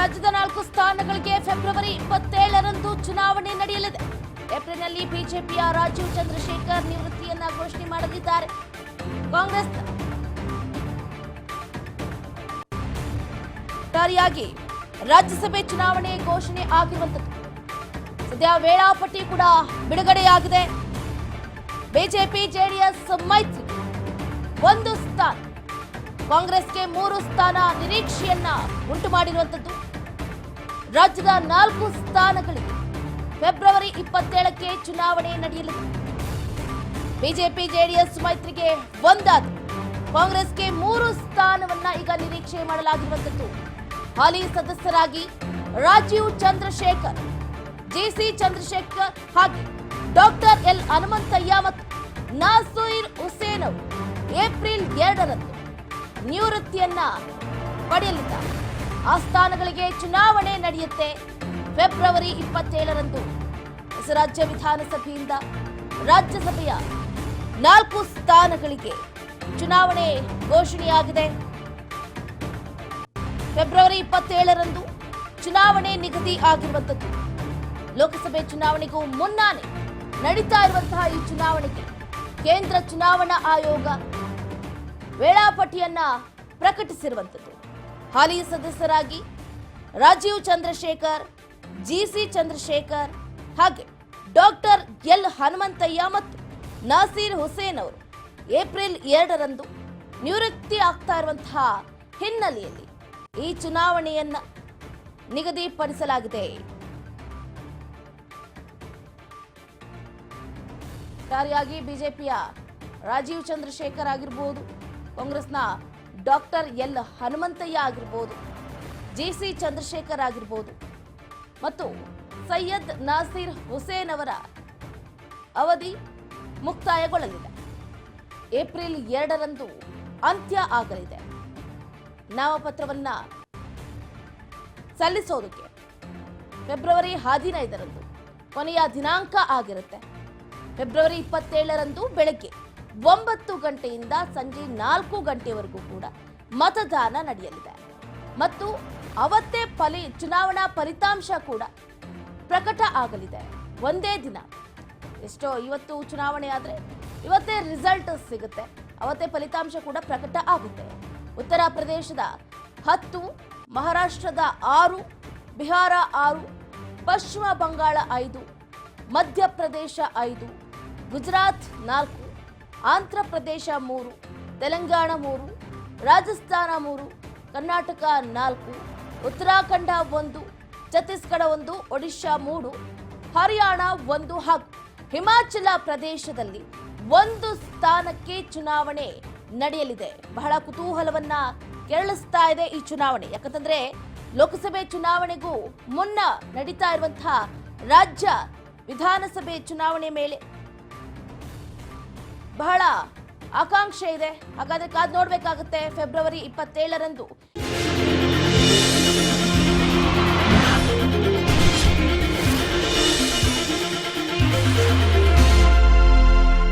ರಾಜ್ಯದ ನಾಲ್ಕು ಸ್ಥಾನಗಳಿಗೆ ಫೆಬ್ರವರಿ ಇಪ್ಪತ್ತೇಳರಂದು ಚುನಾವಣೆ ನಡೆಯಲಿದೆ. ಏಪ್ರಿಲ್ನಲ್ಲಿ ಬಿಜೆಪಿಯ ರಾಜೀವ್ ಚಂದ್ರಶೇಖರ್ ನಿವೃತ್ತಿಯನ್ನ ಘೋಷಣೆ ಮಾಡಲಿದ್ದಾರೆ. ಕಾಂಗ್ರೆಸ್ ಒಟ್ಟಾರೆಯಾಗಿ ರಾಜ್ಯಸಭೆ ಚುನಾವಣೆ ಘೋಷಣೆ ಆಗಿರುವಂತದ್ದು ಸದ್ಯ ವೇಳಾಪಟ್ಟಿ ಕೂಡ ಬಿಡುಗಡೆಯಾಗಿದೆ. ಬಿಜೆಪಿ, ಜೆಡಿಎಸ್ ಮೈತ್ರಿ ಒಂದು ಸ್ಥಾನ. ಕಾಂಗ್ರೆಸ್ಗೆ ಮೂರು ಸ್ಥಾನ ನಿರೀಕ್ಷೆಯನ್ನ ಉಂಟು ಮಾಡಿರುವಂಥದ್ದು ರಾಜ್ಯದ ನಾಲ್ಕು ಸ್ಥಾನಗಳಿಗೆ ಫೆಬ್ರವರಿ ಇಪ್ಪತ್ತೇಳಕ್ಕೆ ಚುನಾವಣೆ ನಡೆಯಲಿದೆ. ಬಿಜೆಪಿ, ಜೆಡಿಎಸ್ ಮೈತ್ರಿಗೆ ಒಂದಾದ ಕಾಂಗ್ರೆಸ್ಗೆ ಮೂರು ಸ್ಥಾನವನ್ನ ಈಗ ನಿರೀಕ್ಷೆ ಮಾಡಲಾಗಿರುವಂಥದ್ದು. ಹಾಲಿ ಸದಸ್ಯರಾಗಿ ರಾಜೀವ್ ಚಂದ್ರಶೇಖರ್ ಜೆಸಿ ಚಂದ್ರಶೇಖರ್ ಹಾಗೆ ಡಾಕ್ಟರ್ ಎಲ್ ಹನುಮಂತಯ್ಯ ಮತ್ತು ನಾಸೀರ್ ಹುಸೇನ್ ಅವರು ಏಪ್ರಿಲ್ ಎರಡರಂದು ನಿವೃತ್ತಿಯನ್ನ ಪಡೆಯಲಿದ್ದಾರೆ. ಆ ಸ್ಥಾನಗಳಿಗೆ ಚುನಾವಣೆ ನಡೆಯುತ್ತೆ ಫೆಬ್ರವರಿ ಇಪ್ಪತ್ತೇಳರಂದು. ರಾಜ್ಯ ವಿಧಾನಸಭೆಯಿಂದ ರಾಜ್ಯಸಭೆಯ ನಾಲ್ಕು ಸ್ಥಾನಗಳಿಗೆ ಚುನಾವಣೆ ಘೋಷಣೆಯಾಗಿದೆ. ಫೆಬ್ರವರಿ ಇಪ್ಪತ್ತೇಳರಂದು ಚುನಾವಣೆ ನಿಗದಿ ಆಗಿರುವಂತದ್ದು ಲೋಕಸಭೆ ಚುನಾವಣೆಗೂ ಮುನ್ನಾನೆ ನಡೀತಾ ಇರುವಂತಹ ಈ ಚುನಾವಣೆಗೆ ಕೇಂದ್ರ ಚುನಾವಣಾ ಆಯೋಗ ವೇಳಾಪಟ್ಟಿಯನ್ನ ಪ್ರಕಟಿಸಿರುವಂಥದ್ದು. ಹಾಲಿ ಸದಸ್ಯರಾಗಿ ರಾಜೀವ್ ಚಂದ್ರಶೇಖರ್ ಜಿಸಿ ಚಂದ್ರಶೇಖರ್ ಹಾಗೆ ಡಾಕ್ಟರ್ ಎಲ್ ಹನುಮಂತಯ್ಯ ಮತ್ತು ನಾಸೀರ್ ಹುಸೇನ್ ಅವರು ಏಪ್ರಿಲ್ ಎರಡರಂದು ನಿವೃತ್ತಿ ಆಗ್ತಾ ಇರುವಂತಹ ಹಿನ್ನೆಲೆಯಲ್ಲಿ ಈ ಚುನಾವಣೆಯನ್ನ ನಿಗದಿಪಡಿಸಲಾಗಿದೆ. ಬಿಜೆಪಿಯ ರಾಜೀವ್ ಚಂದ್ರಶೇಖರ್ ಆಗಿರ್ಬೋದು ಕಾಂಗ್ರೆಸ್ನ ಡಾಕ್ಟರ್ ಎಲ್ ಹನುಮಂತಯ್ಯ ಆಗಿರ್ಬೋದು ಜೆಸಿ ಚಂದ್ರಶೇಖರ್ ಆಗಿರ್ಬೋದು ಮತ್ತು ಸೈಯದ್ ನಾಸೀರ್ ಹುಸೇನ್ ಅವರ ಅವಧಿ ಮುಕ್ತಾಯಗೊಳ್ಳಲಿದೆ. ಏಪ್ರಿಲ್ ಎರಡರಂದು ಅಂತ್ಯ ಆಗಲಿದೆ. ನಾಮಪತ್ರವನ್ನ ಸಲ್ಲಿಸೋದಕ್ಕೆ ಫೆಬ್ರವರಿ ಹದಿನೈದರಂದು ಕೊನೆಯ ದಿನಾಂಕ ಆಗಿರುತ್ತೆ. ಫೆಬ್ರವರಿ ಇಪ್ಪತ್ತೇಳರಂದು ಬೆಳಗ್ಗೆ. ಒಂಬತ್ತು ಗಂಟೆಯಿಂದ ಸಂಜೆ ನಾಲ್ಕು ಗಂಟೆವರೆಗೂ ಕೂಡ ಮತದಾನ ನಡೆಯಲಿದೆ. ಮತ್ತು ಅವತ್ತೇ ಫಲಿ ಚುನಾವಣಾ ಫಲಿತಾಂಶ ಕೂಡ ಪ್ರಕಟ ಆಗಲಿದೆ. ಒಂದೇ ದಿನ. ಎಷ್ಟೋ ಇವತ್ತು ಚುನಾವಣೆ ಆದರೆ ಇವತ್ತೇ ರಿಸಲ್ಟ್ ಸಿಗುತ್ತೆ. ಅವತ್ತೇ ಫಲಿತಾಂಶ ಕೂಡ ಪ್ರಕಟ ಆಗುತ್ತೆ. ಉತ್ತರ ಪ್ರದೇಶದ ಹತ್ತು, ಮಹಾರಾಷ್ಟ್ರದ ಆರು, ಬಿಹಾರ ಆರು, ಪಶ್ಚಿಮ ಬಂಗಾಳ ಐದು ಮಧ್ಯಪ್ರದೇಶ ಐದು, ಗುಜರಾತ್ ನಾಲ್ಕು ಆಂಧ್ರ ಪ್ರದೇಶ ಮೂರು, ತೆಲಂಗಾಣ ಮೂರು, ರಾಜಸ್ಥಾನ ಮೂರು, ಕರ್ನಾಟಕ ನಾಲ್ಕು, ಉತ್ತರಾಖಂಡ ಒಂದು, ಛತ್ತೀಸ್ಗಢ ಒಂದು, ಒಡಿಶಾ ಮೂರು, ಹರಿಯಾಣ ಒಂದು ಹಾಗೂ ಹಿಮಾಚಲ ಪ್ರದೇಶದಲ್ಲಿ ಒಂದು ಸ್ಥಾನಕ್ಕೆ ಚುನಾವಣೆ ನಡೆಯಲಿದೆ. ಬಹಳ ಕುತೂಹಲವನ್ನ ಕೆರಳಿಸ್ತಾ ಇದೆ ಈ ಚುನಾವಣೆ. ಯಾಕಂತಂದ್ರೆ ಲೋಕಸಭೆ ಚುನಾವಣೆಗೂ ಮುನ್ನ ನಡೀತಾ ಇರುವಂತಹ ರಾಜ್ಯ ವಿಧಾನಸಭೆ ಚುನಾವಣೆ ಮೇಲೆ ಬಹಳ ಆಕಾಂಕ್ಷೆ ಇದೆ. ಹಾಗಾದ್ರೆ ಕಾದ್ ನೋಡ್ಬೇಕಾಗುತ್ತೆ ಫೆಬ್ರವರಿ ಇಪ್ಪತ್ತೇಳರಂದು.